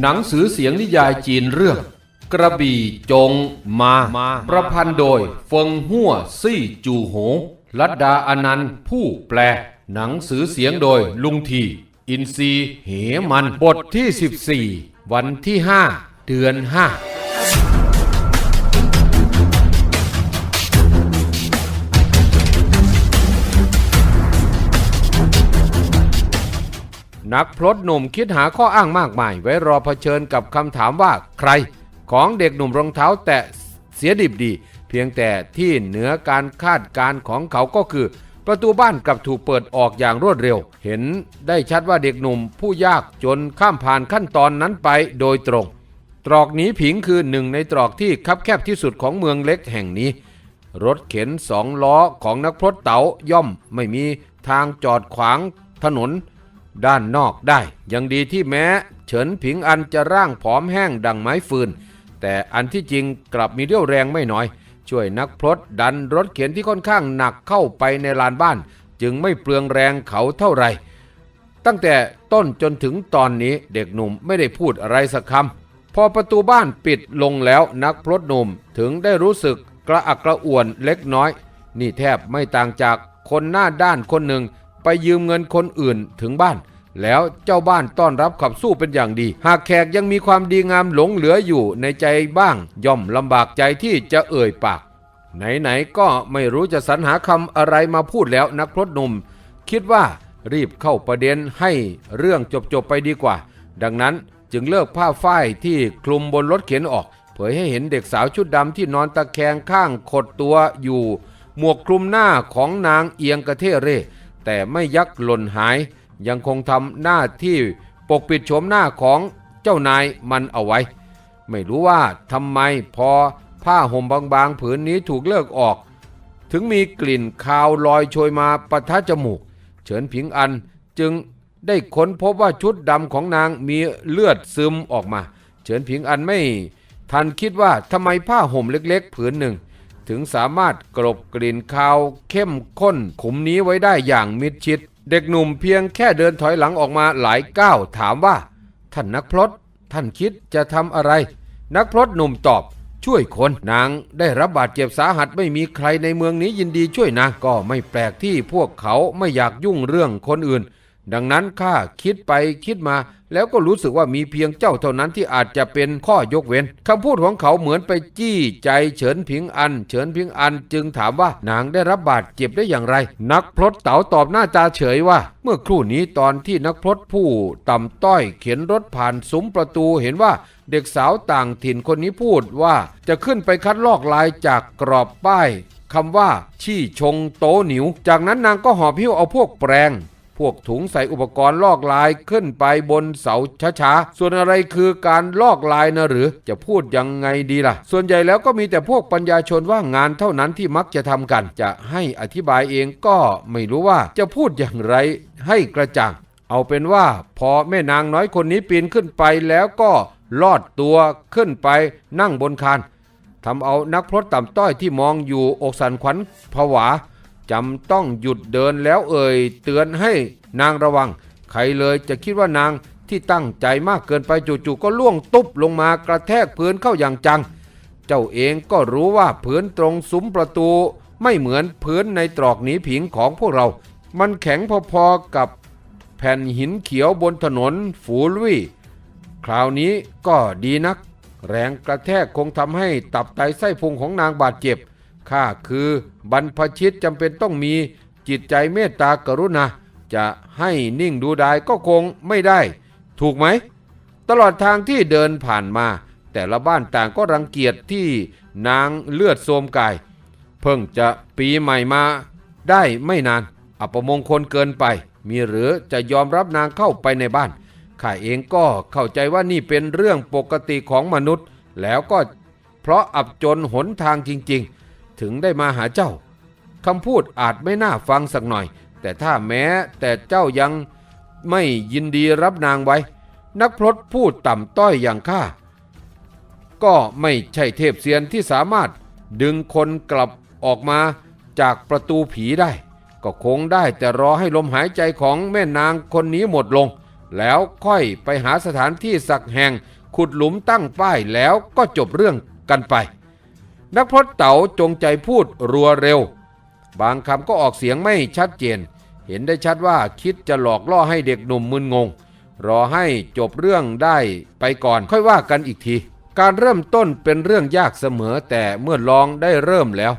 หนังสือเสียงนิยายจีนเรื่อง กระบี่จงมา ประพันธ์โดยเฟิงหัวซี่จูโหลัดดาอนันต์ผู้แปล หนังสือเสียงโดยลุงที อินซีเหมันบทที่ 14 วันที่ 5 เดือน 5 นักพรตหนุ่มคิดหาข้ออ้างมากมาย ไว้รอเผชิญกับคำถามว่าใคร ของเด็กหนุ่มรองเท้าแตะเสียดิบดี เพียงแต่ที่เหนือการคาดการของเขาก็คือ ประตูบ้านกลับถูกเปิดออกอย่างรวดเร็ว เห็นได้ชัดว่าเด็กหนุ่มผู้ยากจนข้ามผ่านขั้นตอนนั้นไปโดยตรง ตรอกหนีผิงคือหนึ่งในตรอกที่คับแคบที่สุดของเมืองเล็กแห่งนี้ รถเข็นสองล้อของนักพรตเต๋าย่อมไม่มีทางจอดขวางถนน ด้านนอกได้ ยังดีที่แม้ เฉินผิงอันจะร่างผอมแห้งดังไม้ฟืน แต่อันที่จริงกลับมีเรี่ยวแรงไม่น้อย ช่วยนักพรตดันรถเข็นที่ค่อนข้างหนักเข้าไปในลานบ้าน จึงไม่เปลืองแรงเขาเท่าไหร่ตั้งแต่ต้นจนถึงตอนนี้เด็กหนุ่มไม่ได้พูดอะไรสักคำพอประตูบ้านปิดลงแล้วนักพรตหนุ่มถึงได้รู้สึกกระอักกระอ่วนเล็กน้อย นี่แทบไม่ต่างจากคนหน้าด้านคนหนึ่งไปยืมเงินคนอื่นถึงบ้าน แล้วเจ้าบ้านต้อนรับขับสู้เป็นอย่างดี หากแขกยังมีความดีงามหลงเหลืออยู่ในใจบ้าง ย่อมลำบากใจที่จะเอ่ยปาก ไหนๆก็ไม่รู้จะสรรหาคำอะไรมาพูดแล้วนักพรตหนุ่ม คิดว่ารีบเข้าประเด็นให้เรื่องจบๆไปดีกว่า ดังนั้นจึงเลิกผ้าฝ้ายที่คลุมบนรถเข็นออก เผยให้เห็นเด็กสาวชุดดำที่นอนตะแคงข้างขดตัวอยู่ หมวกคลุมหน้าของนางเอียงกระเทเร่แต่ไม่ยักหล่นหาย ยังคงทำหน้าที่ปกปิดโฉมหน้าของเจ้านายมันเอาไว้ ไม่รู้ว่าทำไมพอผ้าห่มบางๆ ผืนนี้ถูกเลิกออก ถึงมีกลิ่นคาวลอยโชยมาปะทะจมูก เฉินผิงอันจึงได้ค้นพบว่าชุดดำของนางมีเลือดซึมออกมา เฉินผิงอันไม่ทันคิดว่าทำไมผ้าห่มเล็กๆ ผืนหนึ่ง ถึงสามารถกลบกลิ่นคาวเข้มข้นขุมนี้ไว้ได้อย่างมิดชิด เด็กหนุ่มเพียงแค่เดินถอยหลังออกมาหลายก้าวถามว่า ท่านนักพรตท่านคิดจะทำอะไร นักพรตหนุ่มตอบ ช่วยคนนางได้รับบาดเจ็บสาหัสไม่มีใครในเมืองนี้ยินดีช่วยนางก็ไม่แปลกที่พวกเขาไม่อยากยุ่งเรื่องคนอื่น ดังนั้นข้าคิดไปคิดมา แล้วก็รู้สึกว่ามีเพียงเจ้าเท่านั้นที่อาจจะเป็นข้อยกเว้นคำพูดของเขาเหมือนไปจี้ใจเฉินผิงอัน เฉินผิงอันจึงถามว่านางได้รับบาดเจ็บได้อย่างไร นักพรตเต๋าตอบหน้าตาเฉยว่า เมื่อครู่นี้ตอนที่นักพรตผู้ต่ำต้อยเข็นรถผ่านซุ้มประตูเห็นว่าเด็กสาวต่างถิ่นคนนี้พูดว่าจะขึ้นไปคัดลอกลายจากกรอบป้ายคำว่า ชี่ชงโตหนิว จากนั้นนางก็หอบพิ้วเอาพวกแปรง พวกถุงใส่อุปกรณ์ลอกลายขึ้นไปบนเสาช้าๆ ส่วนอะไรคือการลอกลายนะหรือ จะพูดยังไงดีล่ะ ส่วนใหญ่แล้วก็มีแต่พวกปัญญาชนว่างานเท่านั้นที่มักจะทำกัน จะให้อธิบายเองก็ไม่รู้ว่าจะพูดอย่างไรให้กระจ่าง เอาเป็นว่าพอแม่นางน้อยคนนี้ปีนขึ้นไปแล้วก็ลอดตัวขึ้นไปนั่งบนคานทำเอานักพรตต่ำต้อยที่มองอยู่อกสันขวัญผวา จำต้องหยุดเดินแล้วเอ่ยเตือนให้นางระวัง ใครเลยจะคิดว่านางที่ตั้งใจมากเกินไปจู่ๆก็ล่วงตุบลงมากระแทกพื้นเข้าอย่างจัง เจ้าเองก็รู้ว่าพื้นตรงซุ้มประตู ไม่เหมือนพื้นในตรอกหนีผิงของพวกเรา มันแข็งพอๆกับแผ่นหินเขียวบนถนนฝูลุยคราวนี้ก็ดีนัก แรงกระแทกคงทำให้ตับไตไส้พุงของนางบาดเจ็บ ข้าคือบรรพชิตจำเป็นต้องมีจิตใจเมตตากรุณาจะให้นิ่งดูดายก็คงไม่ได้ ถูกไหม ตลอดทางที่เดินผ่านมา แต่ละบ้านต่างก็รังเกียจที่นางเลือดโทมกาย เพิ่งจะปีใหม่มาได้ไม่นาน อัปมงคลเกินไป มีหรือจะยอมรับนางเข้าไปในบ้านข้าเองก็เข้าใจว่านี่เป็นเรื่องปกติของมนุษย์ แล้วก็เพราะอับจนหนทางจริง ๆ ถึงได้มาหาเจ้าคำพูดอาจไม่น่าฟังสักหน่อย แต่ถ้าแม้แต่เจ้ายังไม่ยินดีรับนางไว้ นักพรตพูดต่ำต้อยอย่างข้า ก็ไม่ใช่เทพเซียนที่สามารถดึงคนกลับออกมาจากประตูผีได้ ก็คงได้แต่รอให้ลมหายใจของแม่นางคนนี้หมดลง แล้วค่อยไปหาสถานที่สักแห่งขุดหลุมตั้งป้ายแล้วก็จบเรื่องกันไป นักพรตเต๋าจงใจพูดรัวเร็ว บางคำก็ออกเสียงไม่ชัดเจน เห็นได้ชัดว่าคิดจะหลอกล่อให้เด็กหนุ่มมึนงง รอให้จบเรื่องได้ไปก่อนค่อยว่ากันอีกที การเริ่มต้นเป็นเรื่องยากเสมอแต่เมื่อลองได้เริ่มแล้ว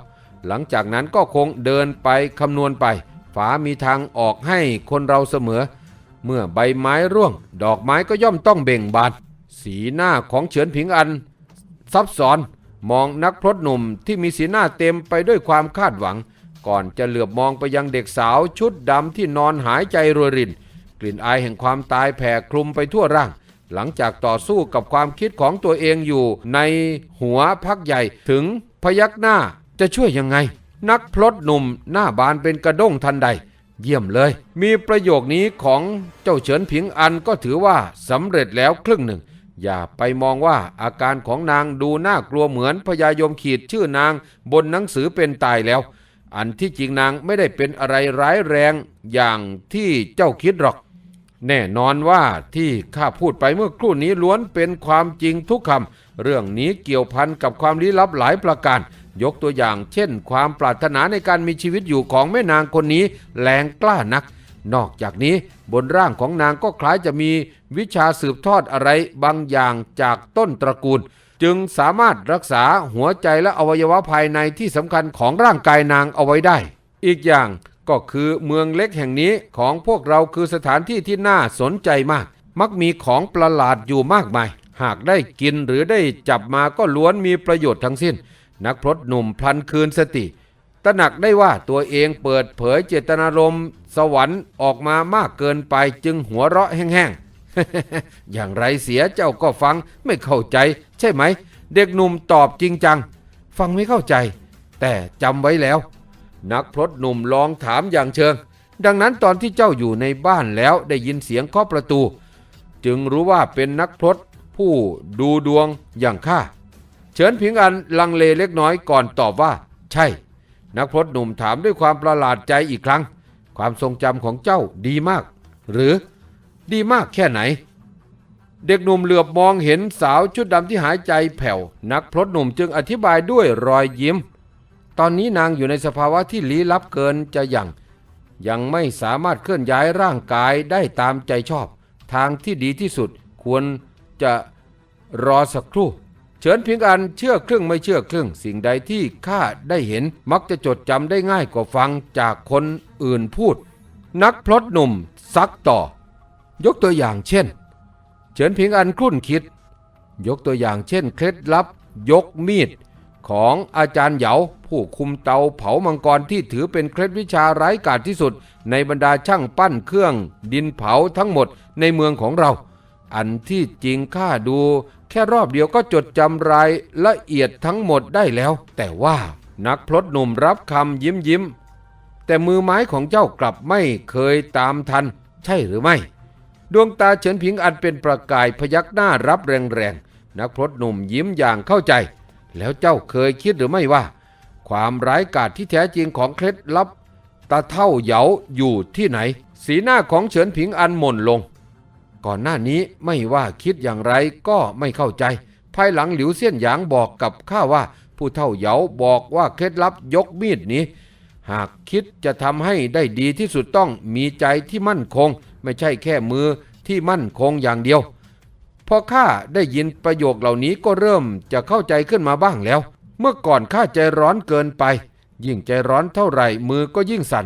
หลังจากนั้นก็คงเดินไปคำนวณไป ฝามีทางออกให้คนเราเสมอ เมื่อใบไม้ร่วง ดอกไม้ก็ย่อมต้องเบ่งบานสีหน้าของเฉินผิงอัน ซับซ้อน มองนักพรตหนุ่มที่มีสีหน้าเต็มไปด้วยความคาดหวัง ก่อนจะเหลือบมองไปยังเด็กสาวชุดดำที่นอนหายใจรวยริน กลิ่นอายแห่งความตายแผ่คลุมไปทั่วร่าง หลังจากต่อสู้กับความคิดของตัวเองอยู่ในหัวพักใหญ่ถึงพยักหน้าจะช่วยยังไง นักพลดหนุ่มหน้าบานเป็นกระด้งทันใด เยี่ยมเลย มีประโยคนี้ของเจ้าเฉินผิงอันก็ถือว่าสำเร็จแล้วครึ่งหนึ่ง อย่าไปมองว่าอาการของนางดูน่ากลัวเหมือนพญายมขีดชื่อนางบนหนังสือเป็นตายแล้ว อันที่จริงนางไม่ได้เป็นอะไรร้ายแรงอย่างที่เจ้าคิดหรอก แน่นอนว่าที่ข้าพูดไปเมื่อครู่นี้ล้วนเป็นความจริงทุกคำเรื่องนี้เกี่ยวพันกับความลี้ลับหลายประการ ยกตัวอย่างเช่น ความปรารถนาในการมีชีวิตอยู่ของแม่นางคนนี้แรงกล้านัก นอกจากนี้บนร่างของนางก็คล้ายจะมีวิชาสืบทอดอะไรบางอย่างจากต้นตระกูล จึงสามารถรักษาหัวใจและอวัยวะภายในที่สำคัญของร่างกายนางเอาไว้ได้ อีกอย่างก็คือเมืองเล็กแห่งนี้ของพวกเราคือสถานที่ที่น่าสนใจมาก มักมีของประหลาดอยู่มากมาย หากได้กินหรือได้จับมาก็ล้วนมีประโยชน์ทั้งสิ้น นักพรตหนุ่มพลันคืนสติ ตระหนักได้ว่าตัวเองเปิดเผยเจตนารมณ์สวรรค์ออกมามากเกินไปจึงหัวเราะแห้งๆ อย่างไรเสียเจ้าก็ฟังไม่เข้าใจ ใช่ไหม เด็กหนุ่มตอบจริงจัง ฟังไม่เข้าใจ แต่จำไว้แล้ว นักพรตหนุ่มลองถามอย่างเชิง ดังนั้นตอนที่เจ้าอยู่ในบ้านแล้วได้ยินเสียงเคาะประตู จึงรู้ว่าเป็นนักพรตผู้ดูดวงอย่างข้าเฉินผิงอันลังเลเล็กน้อยก่อนตอบว่า ใช่ นักพรตหนุ่มถามด้วยความประหลาดใจอีกครั้ง ความทรงจำของเจ้าดีมาก หรือดีมากแค่ไหน เด็กหนุ่มเหลือบมองเห็นสาวชุดดำที่หายใจแผ่ว นักพรตหนุ่มจึงอธิบายด้วยรอยยิ้ม ตอนนี้นางอยู่ในสภาวะที่ลี้ลับเกินจะยังยังไม่สามารถเคลื่อนย้ายร่างกายได้ตามใจชอบ ทางที่ดีที่สุดควรจะรอสักครู่ เฉินพิงอันเชื่อครึ่งไม่เชื่อครึ่ง สิ่งใดที่ข้าได้เห็นมักจะจดจำได้ง่ายกว่าฟังจากคนอื่นพูด นักพลดหนุ่มซักต่อ ยกตัวอย่างเช่น เฉินพิงอันครุ่นคิด ยกตัวอย่างเช่น เคล็ดลับ ยกมีด ของอาจารย์เหยาผู้คุมเตาเผามังกรที่ถือเป็นเคล็ดวิชาไร้กาจที่สุด ในบรรดาช่างปั้นเครื่อง ดินเผาทั้งหมดในเมืองของเรา อันที่จริงข้าดู แค่รอบเดียวก็จดจำรายละเอียดทั้งหมดได้แล้ว แต่ว่านักพลดหนุ่มรับคำยิ้มยิ้ม แต่มือไม้ของเจ้ากลับไม่เคยตามทัน ใช่หรือไม่ ดวงตาเฉินผิงอันเป็นประกายพยักหน้ารับแรงๆนักพรตหนุ่มยิ้มอย่างเข้าใจ แล้วเจ้าเคยคิดหรือไม่ว่า ความร้ายกาจที่แท้จริงของเคล็ดลับตาเท่าเหยาอยู่ที่ไหน สีหน้าของเฉินผิงอันหม่นลง ก่อนหน้านี้ไม่ว่าคิดอย่างไรก็ไม่เข้าใจ ภายหลังหลิวเซียนหยางบอกกับข้าว่า ผู้เท่าเหยาบอกว่าเคล็ดลับยกมีดนี้ หากคิดจะทำให้ได้ดีที่สุดต้องมีใจที่มั่นคง ไม่ใช่แค่มือที่มั่นคงอย่างเดียว พอข้าได้ยินประโยคเหล่านี้ก็เริ่มจะเข้าใจขึ้นมาบ้างแล้ว เมื่อก่อนข้าใจร้อนเกินไป ยิ่งใจร้อนเท่าไหร่มือก็ยิ่งสั่น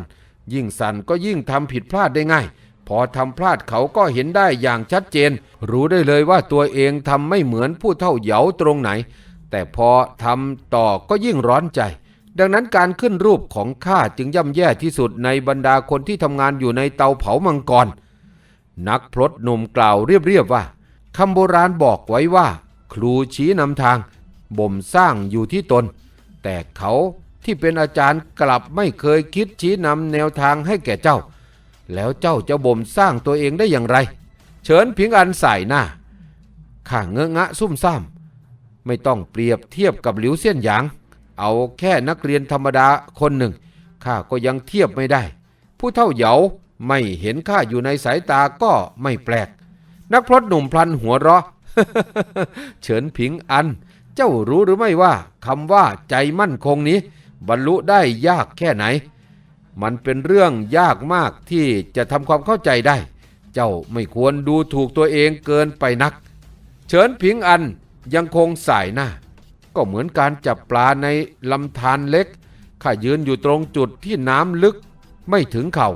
ยิ่งสั่นก็ยิ่งทำผิดพลาดได้ง่าย พอทำพลาดเขาก็เห็นได้อย่างชัดเจน รู้ได้เลยว่าตัวเองทำไม่เหมือนผู้เท่าเหยาตรงไหน แต่พอทำต่อก็ยิ่งร้อนใจ ดังนั้นการขึ้นรูปของข้าจึงย่ำแย่ที่สุดในบรรดาคนที่ทำงานอยู่ในเตาเผามังกร นักพรตหนุ่มกล่าวเรียบๆว่าคำโบราณบอกไว้ว่า ครูชี้นำทางบ่มสร้างอยู่ที่ตน แต่เขาที่เป็นอาจารย์กลับไม่เคยคิดชี้นำแนวทางให้แก่เจ้า แล้วเจ้าจะบ่มสร้างตัวเองได้อย่างไร เฉินพิงอันใส่หน้าข้าเงอะงะซุ่มซ่ามไม่ต้องเปรียบเทียบกับหลิวเซียนหยาง เอาแค่นักเรียนธรรมดาคนหนึ่งข้าก็ยังเทียบไม่ได้ ผู้เท่าเหยาไม่เห็นข้าอยู่ในสายตาก็ไม่แปลก นักพรตหนุ่มพลันหัวเราะเฉินผิงอัน เจ้ารู้หรือไม่ว่าคำว่าใจมั่นคงนี้ บรรลุได้ยากแค่ไหน มันเป็นเรื่องยากมากที่จะทำความเข้าใจได้ เจ้าไม่ควรดูถูกตัวเองเกินไปนัก เฉินผิงอันยังคงสายหน้า ก็เหมือนการจับปลาในลำธารเล็ก ข้ายืนอยู่ตรงจุดที่น้ำลึกไม่ถึงเขา่า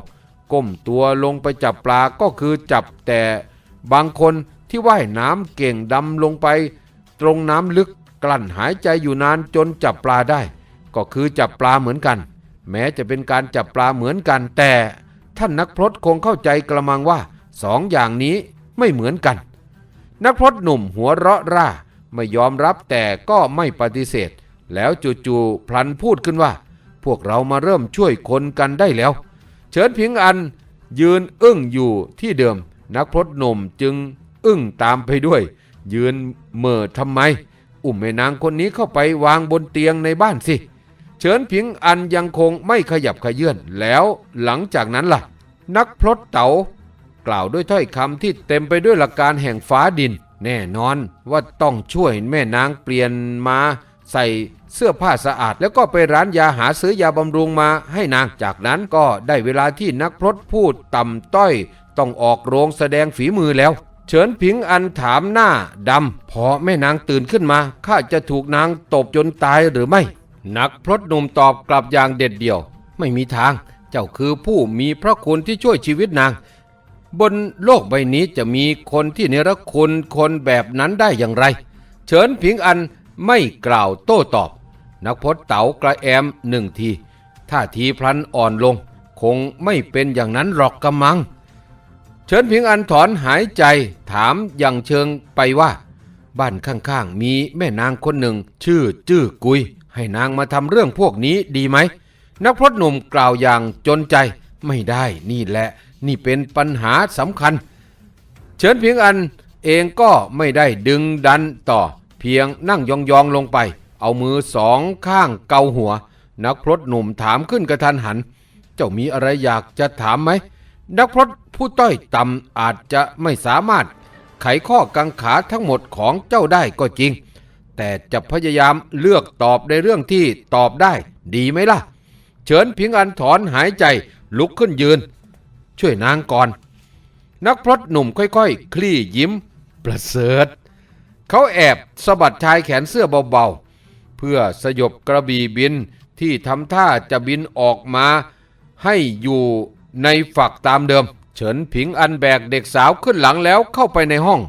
ก้มตัวลงไปจับปลาก็คือจับแต่บางคนที่ว่ายน้ำเก่งดำลงไป ตรงน้ำลึกกลั้นหายใจอยู่นานจนจับปลาได้ ก็คือจับปลาเหมือนกัน แม้จะเป็นการจับปลาเหมือนกัน แต่ท่านนักพรตคงเข้าใจกระมังว่าสองอย่างนี้ไม่เหมือนกัน นักพรตหนุ่มหัวเราะร่าไม่ยอมรับแต่ก็ไม่ปฏิเสธ แล้วจู่ๆพลันพูดขึ้นว่า พวกเรามาเริ่มช่วยคนกันได้แล้ว เฉินผิงอันยืนอึ้งอยู่ที่เดิม นักพรตหนุ่มจึงอึ้งตามไปด้วย ยืนเหม่อทำไม อุ้มแม่นางคนนี้เข้าไปวางบนเตียงในบ้านสิ เฉินผิงอันยังคงไม่ขยับขยื่นแล้วหลังจากนั้นล่ะ นักพรตเต๋ากล่าวด้วยถ้อยคำที่เต็มไปด้วยหลักการแห่งฟ้าดิน แน่นอนว่าต้องช่วยแม่นางเปลี่ยนมาใส่เสื้อผ้าสะอาด แล้วก็ไปร้านยาหาซื้อยาบำรุงมาให้นาง จากนั้นก็ได้เวลาที่นักพรตพูดต่ำต้อย ต้องออกโรงแสดงฝีมือแล้ว เฉินผิงอันถามหน้าดำพอแม่นางตื่นขึ้นมาข้าจะถูกนางตบจนตายหรือไม่ นักพรตหนุ่มตอบกลับอย่างเด็ดเดี่ยว ไม่มีทาง เจ้าคือผู้มีพระคุณที่ช่วยชีวิตนาง บนโลกใบนี้จะมีคนที่เนรคุณคนแบบนั้นได้อย่างไร เฉินผิงอันไม่กล่าวโต้ตอบ นักพจน์เต๋ากระแอมหนึ่งทีท่าทีพลันอ่อนลง คงไม่เป็นอย่างนั้นหรอกกำมัง เฉินผิงอันถอนหายใจถามอย่างเชิงไปว่า บ้านข้างๆมีแม่นางคนหนึ่งชื่อจื้อกุย ให้นางมาทำเรื่องพวกนี้ดีไหม นักพรตหนุ่มกล่าวอย่างจนใจไม่ได้นี่แหละ นี่เป็นปัญหาสำคัญ เฉินเพียงอันเองก็ไม่ได้ดึงดันต่อ เพียงนั่งยองๆลงไป เอามือสองข้างเกาหัว นักพรตหนุ่มถามขึ้นกระทันหัน เจ้ามีอะไรอยากจะถามไหม นักพรตผู้ต้อยต่ำอาจจะไม่สามารถไขข้อกังขาทั้งหมดของเจ้าได้ก็จริง แต่จะพยายามเลือกตอบในเรื่องที่ตอบได้ ดีไหมล่ะ เฉินพิงอันถอนหายใจลุกขึ้นยืน ช่วยนางก่อน นักพรตหนุ่มค่อยๆคลี่ยิ้ม ประเสริฐ เขาแอบสะบัดชายแขนเสื้อเบาๆ เพื่อสยบกระบี่บินที่ทำท่าจะบินออกมา ให้อยู่ในฝักตามเดิม เฉินผิงอันแบกเด็กสาวขึ้นหลังแล้วเข้าไปในห้อง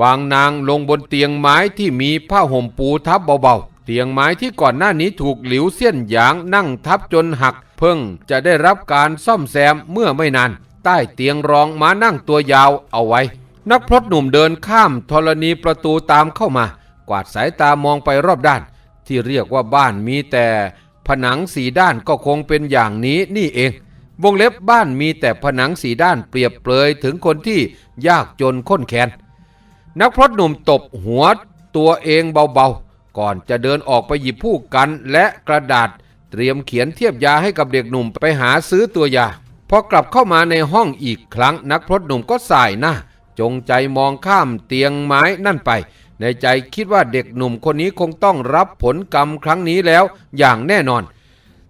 วางนางลงบนเตียงไม้ที่มีผ้าห่มปูทับเบาๆ เตียงไม้ที่ก่อนหน้านี้ถูกหลิวเสี้ยนหยางนั่งทับจนหัก เพิ่งจะได้รับการซ่อมแซมเมื่อไม่นาน ใต้เตียงรองม้านั่งตัวยาวเอาไว้ นักพรตหนุ่มเดินข้ามธรณีประตูตามเข้ามา กวาดสายตามองไปรอบด้าน ที่เรียกว่าบ้านมีแต่ ผนังสีด้านก็คงเป็นอย่างนี้นี่เองวงเล็บบ้านมีแต่ผนังสีด้านเปรียบเปรยถึงคนที่ยากจนข้นแค้น นักพรตหนุ่มตบหัวตัวเองเบาๆ ก่อนจะเดินออกไปหยิบผู้กันและกระดาษ เตรียมเขียนเทียบยาให้กับเด็กหนุ่มไปหาซื้อตัวยาพอกลับเข้ามาในห้องอีกครั้ง นักพรตหนุ่มก็สายหน้าจงใจมองข้ามเตียงไม้นั่นไป ในใจคิดว่าเด็กหนุ่มคนนี้คงต้องรับผลกรรมครั้งนี้แล้วอย่างแน่นอน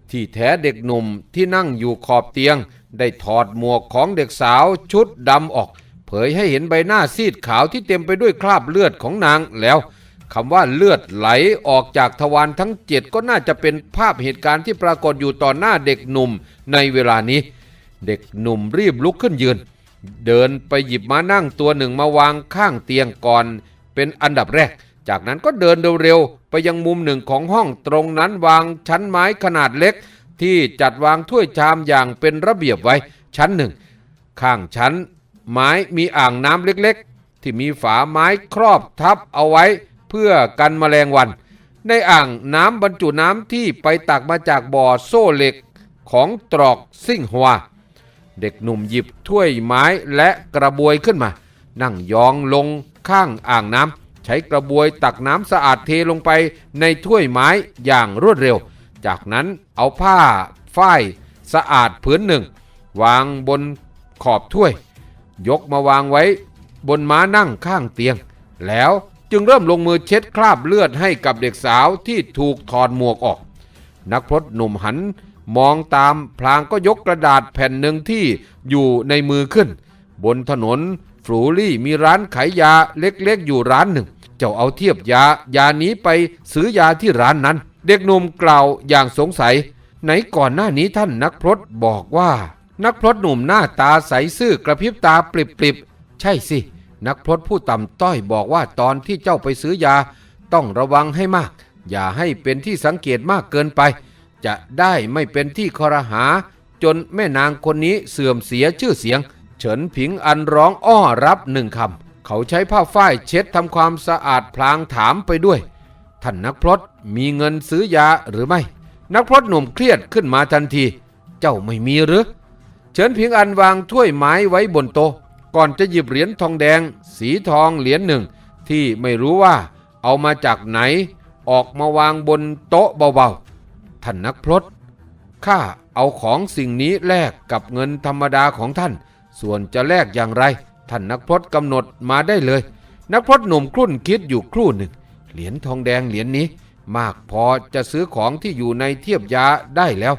ที่แท้เด็กหนุ่มที่นั่งอยู่ขอบเตียง ได้ถอดหมวกของเด็กสาวชุดดำออก เผยให้เห็นใบหน้าซีดขาวที่เต็มไปด้วยคราบเลือดของนางแล้วคำว่าเลือดไหลออกจากทวารทั้งเจ็ดก็น่าจะเป็นภาพเหตุการณ์ที่ปรากฏอยู่ต่อหน้าเด็กหนุ่มในเวลานี้ เด็กหนุ่มรีบลุกขึ้นยืน เดินไปหยิบมานั่งตัวหนึ่งมาวางข้างเตียงก่อน เป็นอันดับแรก จากนั้นก็เดินเร็วๆไปยังมุมหนึ่งของห้องตรงนั้นวางชั้นไม้ขนาดเล็ก ที่จัดวางถ้วยชามอย่างเป็นระเบียบไว้ชั้นหนึ่งข้างชั้น ไม้มีอ่างน้ำเล็กๆ ที่มีฝาไม้ครอบทับเอาไว้เพื่อกันแมลงวัน ในอ่างน้ำบรรจุน้ำที่ไปตักมาจากบ่อโซ่เหล็กของตรอกซิ่งหัว เด็กหนุ่มหยิบถ้วยไม้และกระบวยขึ้นมา นั่งยองลงข้างอ่างน้ำใช้กระบวยตักน้ำสะอาดเทลงไปในถ้วยไม้อย่างรวดเร็ว จากนั้นเอาผ้าฝ้ายสะอาดผืนหนึ่ง วางบนขอบถ้วย ยกมาวางไว้ บนม้านั่งข้างเตียง แล้วจึงเริ่มลงมือเช็ดคราบเลือดให้กับเด็กสาวที่ถูกถอดหมวกออก นักพรตหนุ่มหันมองตามพลางก็ยกกระดาษแผ่นหนึ่งที่อยู่ในมือขึ้น บนถนนฟรูลี่มีร้านขายยาเล็กๆอยู่ร้านหนึ่ง เจ้าเอาเทียบยายานี้ไปซื้อยาที่ร้านนั้น เด็กหนุ่มกล่าวอย่างสงสัย ไหนก่อนหน้านี้ท่านนักพรตบอกว่า นักพรตหนุ่มหน้าตาใสซื่อกระพริบตาปริบๆ ใช่สิ นักพรตผู้ต่ำต้อยบอกว่าตอนที่เจ้าไปซื้อยา ต้องระวังให้มาก อย่าให้เป็นที่สังเกตมากเกินไป จะได้ไม่เป็นที่คอรหา จนแม่นางคนนี้เสื่อมเสียชื่อเสียง เฉินผิงอันร้องอ้อรับหนึ่งคำเขาใช้ผ้าฝ้ายเช็ดทำความสะอาดพลางถามไปด้วย ท่านนักพรตมีเงินซื้อยาหรือไม่ นักพรตหนุ่มเครียดขึ้นมาทันที เจ้าไม่มีหรือ เฉินผิงอันวางถ้วยไม้ไว้บนโต๊ะ ก่อนจะหยิบเหรียญทองแดง สีทองเหรียญหนึ่ง ที่ไม่รู้ว่าเอามาจากไหน ออกมาวางบนโต๊ะเบาๆ ท่านนักพรตข้าเอาของสิ่งนี้แลกกับเงินธรรมดาของท่าน ส่วนจะแลกอย่างไร ท่านนักพรตกำหนดมาได้เลย นักพรตหนุ่มครุ่นคิดอยู่ครู่หนึ่ง เหรียญทองแดงเหรียญนี้ มากพอจะซื้อของที่อยู่ในเทียบยาได้แล้ว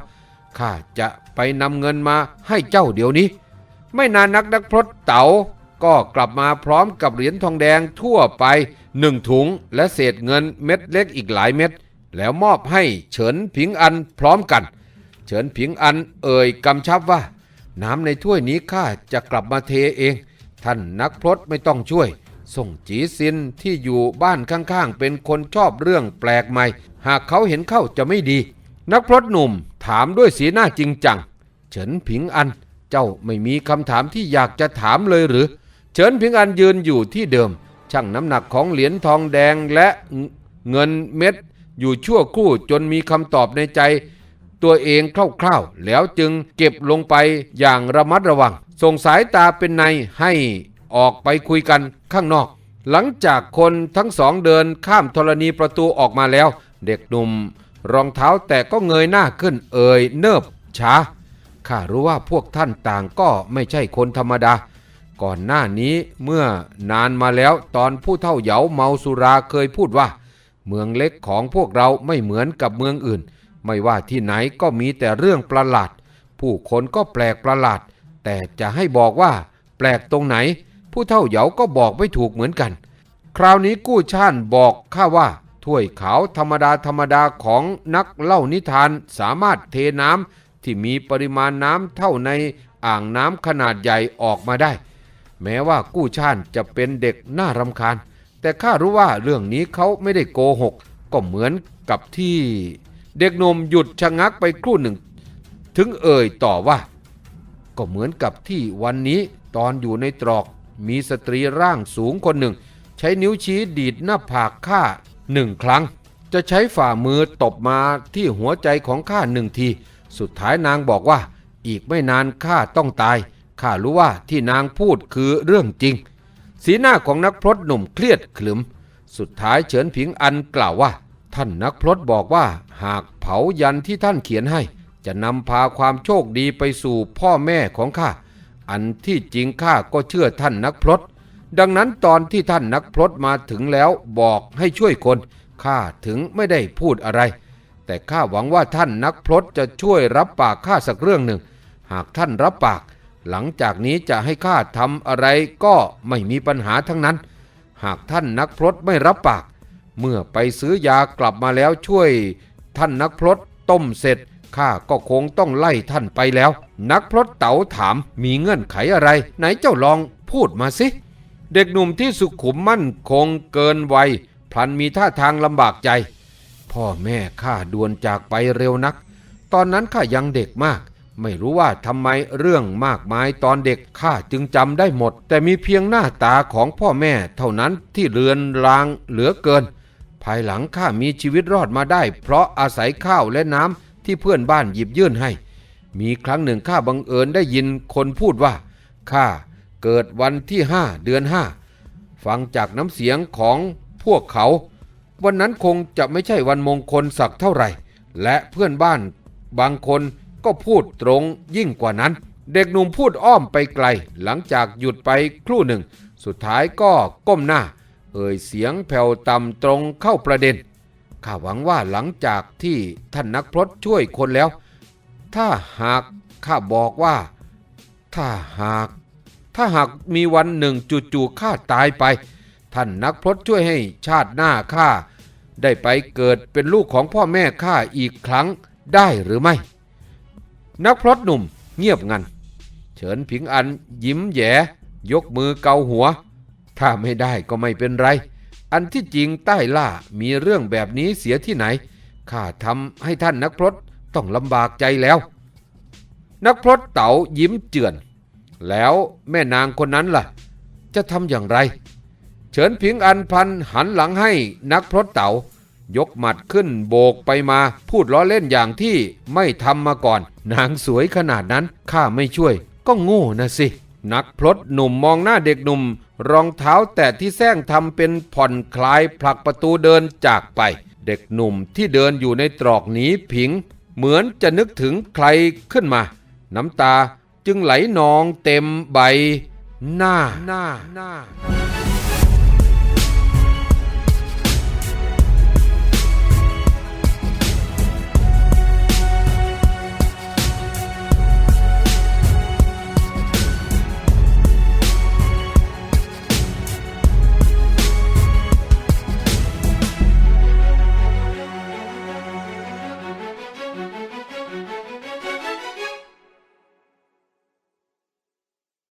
ข้าจะไปนำเงินมาให้เจ้าเดี๋ยวนี้ ไม่นานนักนักพรตเต๋าก็กลับมาพร้อมกับเหรียญทองแดงทั่วไปหนึ่งถุงและเศษเงินเม็ดเล็กอีกหลายเม็ด แล้วมอบให้เฉินผิงอันพร้อมกัน เฉินผิงอันเอ่ยกำชับว่า น้ำในถ้วยนี้ข้าจะกลับมาเทเอง ท่านนักพรตไม่ต้องช่วย ส่งจีซินที่อยู่บ้านข้างๆ เป็นคนชอบเรื่องแปลกใหม่ หากเขาเห็นเข้าจะไม่ดี นักพรตหนุ่มถามด้วยสีหน้าจริงจัง เฉินผิงอันเจ้าไม่มีคำถามที่อยากจะถามเลยหรือ เฉินผิงอันยืนอยู่ที่เดิมชั่งน้ำหนักของเหรียญทองแดงและเงินเม็ด อยู่ชั่วครู่จนมีคำตอบในใจ ตัวเองคร่าวๆ แล้วจึงเก็บลงไปอย่างระมัดระวัง ส่งสายตาเป็นในให้ออกไปคุยกันข้างนอก หลังจากคนทั้งสองเดินข้ามธรณีประตูออกมาแล้ว เด็กหนุ่ม รองเท้าแต่ก็เงยหน้าขึ้นเอ่ยเนิบช้า ข้ารู้ว่าพวกท่านต่างก็ไม่ใช่คนธรรมดา ก่อนหน้านี้เมื่อนานมาแล้วตอนผู้เท่าเหยาเมาสุราเคยพูดว่า เมืองเล็กของพวกเราไม่เหมือนกับเมืองอื่น ไม่ว่าที่ไหนก็มีแต่เรื่องประหลาด ผู้คนก็แปลกประหลาด แต่จะให้บอกว่า แปลกตรงไหน ผู้เท่าเหยาก็บอกไม่ถูกเหมือนกัน คราวนี้กู้ชาญบอกข้าว่า ถ้วยขาวธรรมดาธรรมดาของนักเล่านิทานสามารถเทน้ำที่มีปริมาณน้ำเท่าในอ่างน้ำขนาดใหญ่ออกมาได้ แม้ว่ากู้ชาญจะเป็นเด็กน่ารำคาญ แต่ข้ารู้ว่าเรื่องนี้เขาไม่ได้โกหก ก็เหมือนกับที่เด็กนมหยุดชะงักไปครู่หนึ่ง ถึงเอ่ยต่อว่า ก็เหมือนกับที่วันนี้ตอนอยู่ในตรอกมีสตรีร่างสูงคนหนึ่ง ใช้นิ้วชี้ดีดหน้าผากข้า หนึ่งครั้ง จะใช้ฝ่ามือตบมาที่หัวใจของข้าหนึ่งที สุดท้ายนางบอกว่า อีกไม่นานข้าต้องตายข้ารู้ว่าที่นางพูดคือเรื่องจริง สีหน้าของนักพรตหนุ่มเครียดขรึม สุดท้ายเฉินผิงอันกล่าวว่า ท่านนักพรตบอกว่า หากเผายันที่ท่านเขียนให้ จะนำพาความโชคดีไปสู่พ่อแม่ของข้าอันที่จริงข้าก็เชื่อท่านนักพรต ดังนั้นตอนที่ท่านนักพรตมาถึงแล้วบอกให้ช่วยคนข้าถึงไม่ได้พูดอะไร แต่ข้าหวังว่าท่านนักพรตจะช่วยรับปากข้าสักเรื่องหนึ่ง หากท่านรับปาก หลังจากนี้จะให้ข้าทำอะไรก็ไม่มีปัญหาทั้งนั้น หากท่านนักพรตไม่รับปาก เมื่อไปซื้อยากลับมาแล้วช่วย ท่านนักพรตต้มเสร็จข้าก็คงต้องไล่ท่านไปแล้ว นักพรตเต๋าถามมีเงื่อนไขอะไร ไหนเจ้าลองพูดมาสิ เด็กหนุ่มที่สุขุมมั่นคงเกินวัยพลันมีท่าทางลำบากใจ พ่อแม่ข้าด่วนจากไปเร็วนัก ตอนนั้นข้ายังเด็กมาก ไม่รู้ว่าทำไมเรื่องมากมายตอนเด็กข้าจึงจำได้หมด แต่มีเพียงหน้าตาของพ่อแม่เท่านั้นที่เลือนรางเหลือเกิน ภายหลังข้ามีชีวิตรอดมาได้ เพราะอาศัยข้าวและน้ำที่เพื่อนบ้านหยิบยื่นให้ มีครั้งหนึ่งข้าบังเอิญได้ยินคนพูดว่าข้า เกิดวันที่ห้าเดือนห้าฟังจากน้ำเสียงของพวกเขา วันนั้นคงจะไม่ใช่วันมงคลสักเท่าไหร่ และเพื่อนบ้านบางคนก็พูดตรงยิ่งกว่านั้น เด็กหนุ่มพูดอ้อมไปไกล หลังจากหยุดไปครู่หนึ่ง สุดท้ายก็ก้มหน้า เอ่ยเสียงแผ่วต่ำตรงเข้าประเด็นข้าหวังว่าหลังจากที่ท่านนักพรตช่วยคนแล้ว ถ้าหากข้าบอกว่า ถ้าหาก ถ้าหากมีวันหนึ่งจู่ๆข้าตายไป ท่านนักพรตช่วยให้ชาติหน้าข้าได้ไปเกิดเป็นลูกของพ่อแม่ข้าอีกครั้งได้หรือไม่ นักพรตหนุ่มเงียบงัน เฉินผิงอันยิ้มแย้ยกมือเกาหัว ถ้าไม่ได้ก็ไม่เป็นไร อันที่จริงใต้ล่ามีเรื่องแบบนี้เสียที่ไหนข้าทำให้ท่านนักพรตต้องลำบากใจแล้ว นักพรตเต๋ายิ้มเจือน แล้วแม่นางคนนั้นล่ะ จะทำอย่างไร เฉินผิงอันพันหันหลังให้นักพรตเต๋ายกหมัดขึ้นโบกไปมาพูดล้อเล่นอย่างที่ไม่ทำมาก่อน นางสวยขนาดนั้นข้าไม่ช่วย ก็โง่นะสิ นักพรตหนุ่มมองหน้าเด็กหนุ่ม รองเท้าแตะที่แซงทำเป็นผ่อนคลายผลักประตูเดินจากไป เด็กหนุ่มที่เดินอยู่ในตรอกหนีผิง เหมือนจะนึกถึงใครขึ้นมา น้ำตา จึงไหลนองเต็มใบหน้าหน้าหน้า